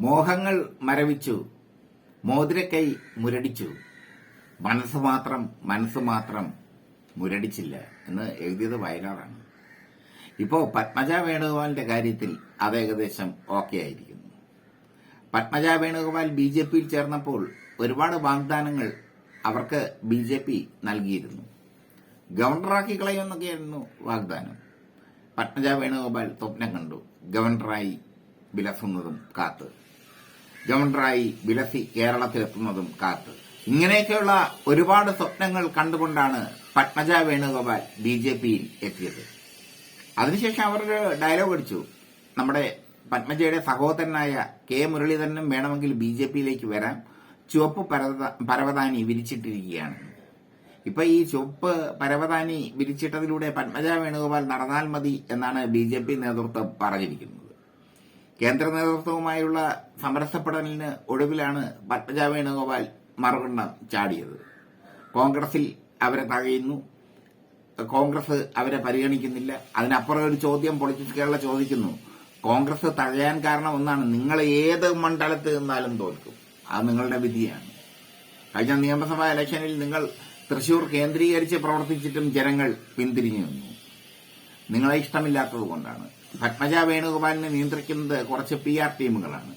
മോഹങ്ങൾ മരവിച്ചു. മോതിരക്കൈ മുരടിച്ചു. മനസ്സ് മാത്രം മനസ്സ് മാത്രം മുരടിച്ചില്ല എന്ന് എഴുതിയത് വയലാറാണ് ഇപ്പോ പത്മജ വേണുഗോപാലിന്റെ കാര്യത്തിൽ അത് ഏകദേശം ഓക്കെ ആയിരിക്കുന്നു. പത്മജ വേണുഗോപാൽ ബി ജെ പിയിൽ ചേർന്നപ്പോൾ ഒരുപാട് വാഗ്ദാനങ്ങൾ അവർക്ക് ബി ജെ പി നൽകിയിരുന്നു. ഗവർണറാക്കി കളയുമെന്നൊക്കെയായിരുന്നു വാഗ്ദാനം. പത്മജ വേണുഗോപാൽ സ്വപ്നം കണ്ടു. ഗവർണറായി വിലസുന്നതും കാത്ത്. ഗവർണറായി വിലസി കേരളത്തിലെത്തുന്നതും കാത്ത്. ഇങ്ങനെയൊക്കെയുള്ള ഒരുപാട് സ്വപ്നങ്ങൾ കണ്ടുകൊണ്ടാണ് പത്മജ വേണുഗോപാൽ ബി ജെ പിയിൽ എത്തിയത്. അതിനുശേഷം അവർ ഡയലോഗ് അടിച്ചു. നമ്മുടെ പത്മജയുടെ സഹോദരനായ കെ മുരളീധരനും വേണമെങ്കിൽ ബി ജെ പിയിലേക്ക് വരാൻ ചുവപ്പ് പരവതാനി വിരിച്ചിട്ടിരിക്കുകയാണ്. ഇപ്പൊ ഈ ചുവപ്പ് പരവതാനി വിരിച്ചിട്ടതിലൂടെ പത്മജ വേണുഗോപാൽ നടന്നാൽ മതി എന്നാണ് ബി നേതൃത്വം പറഞ്ഞിരിക്കുന്നത്. കേന്ദ്ര നേതൃത്വവുമായുള്ള സമരസപ്പെടലിന് ഒടുവിലാണ് പത്മജ വേണുഗോപാൽ മറുകണ്ണം ചാടിയത്. കോൺഗ്രസിൽ അവരെ തഴയുന്നു. കോൺഗ്രസ് അവരെ പരിഗണിക്കുന്നില്ല. അതിനപ്പുറം ഒരു ചോദ്യം പൊളിറ്റിക്സ് കേരള ചോദിക്കുന്നു. കോൺഗ്രസ് തഴയാൻ കാരണം ഒന്നാണ് നിങ്ങൾ ഏത് മണ്ഡലത്ത് നിന്നാലും തോൽക്കും. അത് നിങ്ങളുടെ വിധിയാണ്. കഴിഞ്ഞ നിയമസഭാ ഇലക്ഷനിൽ നിങ്ങൾ തൃശൂർ കേന്ദ്രീകരിച്ച് പ്രവർത്തിച്ചിട്ടും ജനങ്ങൾ പിന്തിരിഞ്ഞു നിന്നു. നിങ്ങളെ ഇഷ്ടമില്ലാത്തത് കൊണ്ടാണ് പത്മജ വേണുഗോപാലിനെ നിയന്ത്രിക്കുന്നത് കുറച്ച് പി ആർ ടീമുകളാണ്.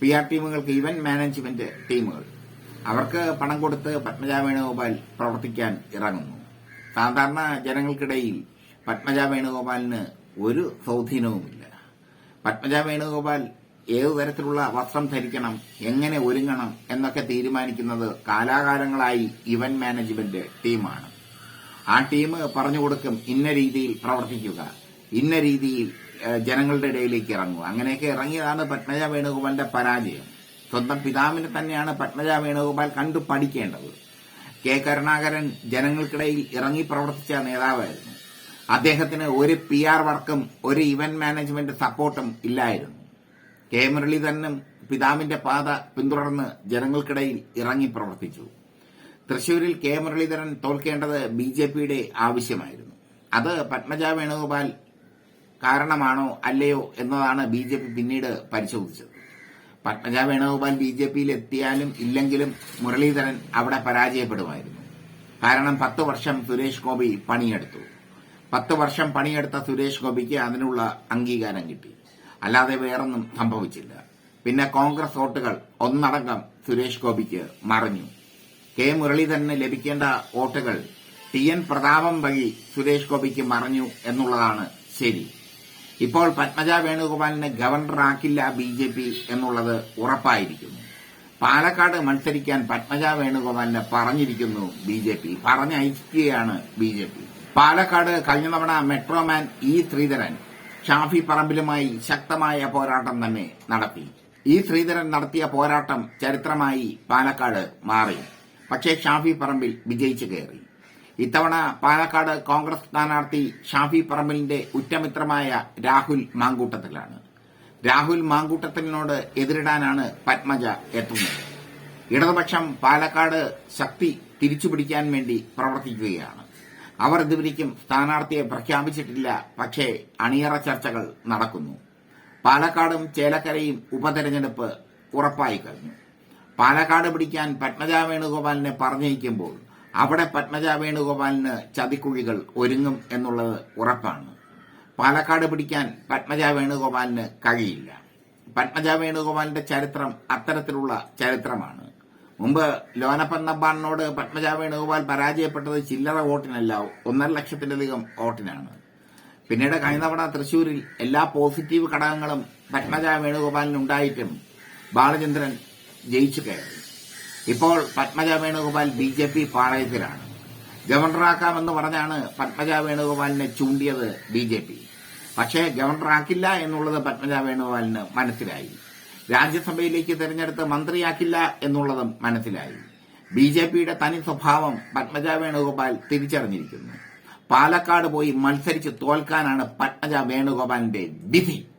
പി ആർ ടീമുകൾക്ക് ഇവന്റ് മാനേജ്മെന്റ് ടീമുകൾ. അവർക്ക് പണം കൊടുത്ത് പത്മജ വേണുഗോപാൽ പ്രവർത്തിക്കാൻ ഇറങ്ങുന്നു. സാധാരണ ജനങ്ങൾക്കിടയിൽ പത്മജ വേണുഗോപാലിന് ഒരു സ്വാധീനവുമില്ല. പത്മജ വേണുഗോപാൽ ഏതു തരത്തിലുള്ള വസ്ത്രം ധരിക്കണം എങ്ങനെ ഒരുങ്ങണം എന്നൊക്കെ തീരുമാനിക്കുന്നത് കാലാകാലങ്ങളായി ഇവന്റ് മാനേജ്മെന്റ് ടീമാണ്. ആ ടീം പറഞ്ഞു കൊടുക്കും ഇന്ന രീതിയിൽ പ്രവർത്തിക്കുക. ഇന്ന രീതിയിൽ ജനങ്ങളുടെ ഇടയിലേക്ക് ഇറങ്ങുക. അങ്ങനെയൊക്കെ ഇറങ്ങിയതാണ് പത്മജ വേണുഗോപാലിന്റെ പരാജയം. സ്വന്തം പിതാവിനെ തന്നെയാണ് പത്മജ വേണുഗോപാൽ കണ്ടു പഠിക്കേണ്ടത്. കെ കരുണാകരൻ ജനങ്ങൾക്കിടയിൽ ഇറങ്ങി പ്രവർത്തിച്ച നേതാവായിരുന്നു. അദ്ദേഹത്തിന് ഒരു പി ആർ വർക്കും ഒരു ഇവന്റ് മാനേജ്മെന്റ് സപ്പോർട്ടും ഇല്ലായിരുന്നു. കെ മുരളീധരനും പിതാവിന്റെ പാത പിന്തുടർന്ന് ജനങ്ങൾക്കിടയിൽ ഇറങ്ങി പ്രവർത്തിച്ചു. തൃശൂരിൽ കെ മുരളീധരൻ തോൽക്കേണ്ടത് ബി ജെ പിയുടെ ആവശ്യമായിരുന്നു. അത് പത്മജ വേണുഗോപാൽ കാരണമാണോ അല്ലയോ എന്നതാണ് ബി ജെ പി പിന്നീട് പരിശോധിച്ചത്. പത്മജ വേണുഗോപാൽ ബി ജെ പിയിൽ എത്തിയാലും ഇല്ലെങ്കിലും മുരളീധരൻ അവിടെ പരാജയപ്പെടുമായിരുന്നു. കാരണം പത്ത് വർഷം സുരേഷ് ഗോപി പണിയെടുത്തു. പത്ത് വർഷം പണിയെടുത്ത സുരേഷ് ഗോപിക്ക് അതിനുള്ള അംഗീകാരം കിട്ടി. അല്ലാതെ വേറൊന്നും സംഭവിച്ചില്ല. പിന്നെ കോൺഗ്രസ് വോട്ടുകൾ ഒന്നടങ്കം സുരേഷ് ഗോപിക്ക് മറിഞ്ഞു. കെ മുരളീധരന് ലഭിക്കേണ്ട വോട്ടുകൾ ടി എൻ പ്രതാപം വഴി സുരേഷ് ഗോപിക്ക് മറിഞ്ഞു എന്നുള്ളതാണ് ശരി. ഇപ്പോൾ പത്മജ വേണുഗോപാലിനെ ഗവർണറാക്കില്ല ബി ജെ പി എന്നുള്ളത് ഉറപ്പായിരിക്കുന്നു. പാലക്കാട് മത്സരിക്കാൻ പത്മജ വേണുഗോപാലിനെ പറഞ്ഞിരിക്കുന്നു ബി ജെ പി. പറഞ്ഞയക്കുകയാണ് ബി ജെ പി. പാലക്കാട് കഴിഞ്ഞ തവണ മെട്രോമാൻ ഇ ശ്രീധരൻ ഷാഫി പറമ്പിലുമായി ശക്തമായ പോരാട്ടം തന്നെ നടത്തി. ഈ ശ്രീധരൻ നടത്തിയ പോരാട്ടം ചരിത്രമായി പാലക്കാട് മാറി. പക്ഷേ ഷാഫി പറമ്പിൽ വിജയിച്ചു കയറി. ഇത്തവണ പാലക്കാട് കോൺഗ്രസ് സ്ഥാനാർത്ഥി ഷാഫി പറമ്പിലിന്റെ ഉറ്റമിത്രമായ രാഹുൽ മാങ്കൂട്ടത്തിലാണ്. രാഹുൽ മാങ്കൂട്ടത്തിനോട് എതിരിടാനാണ് പത്മജ എത്തുന്നത്. ഇടതുപക്ഷം പാലക്കാട് ശക്തി തിരിച്ചുപിടിക്കാൻ വേണ്ടി പ്രവർത്തിക്കുകയാണ്. അവർ ഇതുവരെയ്ക്കും സ്ഥാനാർത്ഥിയെ പ്രഖ്യാപിച്ചിട്ടില്ല പക്ഷേ അണിയറ ചർച്ചകൾ നടക്കുന്നു. പാലക്കാടും ചേലക്കരയും ഉപതെരഞ്ഞെടുപ്പ് ഉറപ്പായി കഴിഞ്ഞു. പാലക്കാട് പിടിക്കാൻ പത്മജ വേണുഗോപാലിനെ പറഞ്ഞയക്കുമ്പോൾ അവിടെ പത്മജ വേണുഗോപാലിന് ചതിക്കുഴികൾ ഒരുങ്ങും എന്നുള്ളത് ഉറപ്പാണ്. പാലക്കാട് പിടിക്കാൻ പത്മജ വേണുഗോപാലിന് കഴിയില്ല. പത്മജ വേണുഗോപാലിന്റെ ചരിത്രം അത്തരത്തിലുള്ള ചരിത്രമാണ്. മുമ്പ് ലോനപ്പൻ നമ്പാടിനോട് പത്മജ വേണുഗോപാൽ പരാജയപ്പെട്ടത് ചില്ലറ വോട്ടിനല്ല ഒന്നര ലക്ഷത്തിലധികം വോട്ടിനാണ്. പിന്നീട് കഴിഞ്ഞ തവണ തൃശൂരിൽ എല്ലാ പോസിറ്റീവ് ഘടകങ്ങളും പത്മജ വേണുഗോപാലിനുണ്ടായിട്ടും ബാലചന്ദ്രൻ ജയിച്ചു കയറി. ഇപ്പോൾ Padmaja Venugopal B J P പാളയത്തിലാണ്. ഗവർണറാക്കാമെന്ന് പറഞ്ഞാണ് പത്മജ വേണുഗോപാലിനെ ചൂണ്ടിയത് ബി ജെ പി. പക്ഷേ ഗവർണറാക്കില്ല എന്നുള്ളത് പത്മജ വേണുഗോപാലിന് മനസ്സിലായി. രാജ്യസഭയിലേക്ക് തെരഞ്ഞെടുത്ത് മന്ത്രിയാക്കില്ല എന്നുള്ളതും മനസ്സിലായി. ബി ജെ പിയുടെ തനി സ്വഭാവം പത്മജ വേണുഗോപാൽ തിരിച്ചറിഞ്ഞിരിക്കുന്നു. പാലക്കാട് പോയി മത്സരിച്ച് തോൽക്കാനാണ് പത്മജ വേണുഗോപാലിന്റെ വിധി.